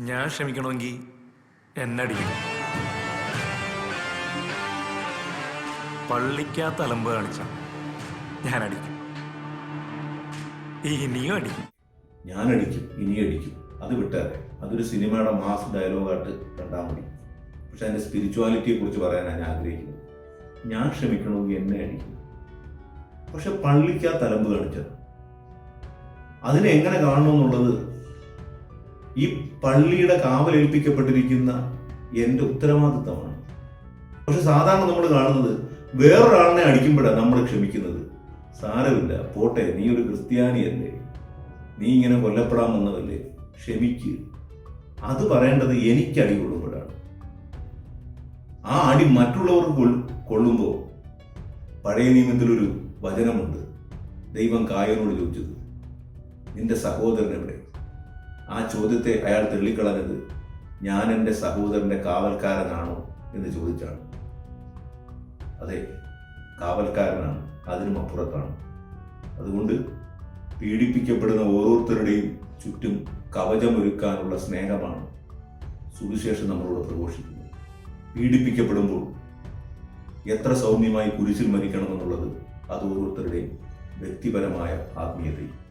ഞാൻ ക്ഷമിക്കണമെങ്കിൽ എന്നടിക്കണം പള്ളിക്കകത്ത് അലമ്പ് കാണിച്ച ഞാൻ അടിക്കും. ഇനിയും അടിക്കും. ഞാൻ അടിക്കും ഇനിയും അടിക്കും. അത് വിട്ടാൽ അതൊരു സിനിമയുടെ മാസ് ഡയലോഗായിട്ട് കണ്ടാൽ മതി. പക്ഷെ അതിന്റെ സ്പിരിച്വാലിറ്റിയെ കുറിച്ച് പറയാൻ ഞാൻ ആഗ്രഹിക്കുന്നത് ഞാൻ ക്ഷമിക്കണമെങ്കിൽ എന്നെ അടിക്കും. പക്ഷെ പള്ളിക്കാ തലമ്പ് കാണിച്ചത് അതിനെ എങ്ങനെ കാണണമെന്നുള്ളത് ഈ പള്ളിയുടെ കാവലേൽപ്പിക്കപ്പെട്ടിരിക്കുന്ന എന്റെ ഉത്തരവാദിത്തമാണ്. പക്ഷെ സാധാരണ നമ്മൾ കാണുന്നത് വേറൊരാളിനെ അടിക്കുമ്പോഴാണ് നമ്മൾ ക്ഷമിക്കുന്നത്. സാരമില്ല പോട്ടെ നീ ഒരു ക്രിസ്ത്യാനിയല്ലേ? നീ ഇങ്ങനെ കൊല്ലപ്പെടാൻ വന്നതല്ലേ ക്ഷമിക്ക്. അത് പറയേണ്ടത് എനിക്ക് അടി കൊള്ളുമ്പോഴാണ് ആ അടി മറ്റുള്ളവർക്ക് കൊള്ളുമ്പോൾ പഴയ നിയമത്തിലൊരു വചനമുണ്ട്. ദൈവം കായനോട് ചോദിച്ചത് നിന്റെ സഹോദരൻ എവിടെ? ആ ചോദ്യത്തെ അയാൾ തള്ളിക്കളഞ്ഞത് ഞാൻ എന്റെ സഹോദരന്റെ കാവൽക്കാരനാണോ എന്ന് ചോദിച്ചാണ്. അതെ കാവൽക്കാരനാണ്. അതിനും അപ്പുറത്താണ്. അതുകൊണ്ട് പീഡിപ്പിക്കപ്പെടുന്ന ഓരോരുത്തരുടെയും ചുറ്റും കവചമൊരുക്കാനുള്ള സ്നേഹമാണ് സുവിശേഷം നമ്മളോട് പ്രഘോഷിക്കുന്നത്. പീഡിപ്പിക്കപ്പെടുമ്പോൾ എത്ര സൗമ്യമായി കുരിശിൽ മരിക്കണമെന്നുള്ളത് അത് ഓരോരുത്തരുടെയും വ്യക്തിപരമായ ആത്മീയതയും.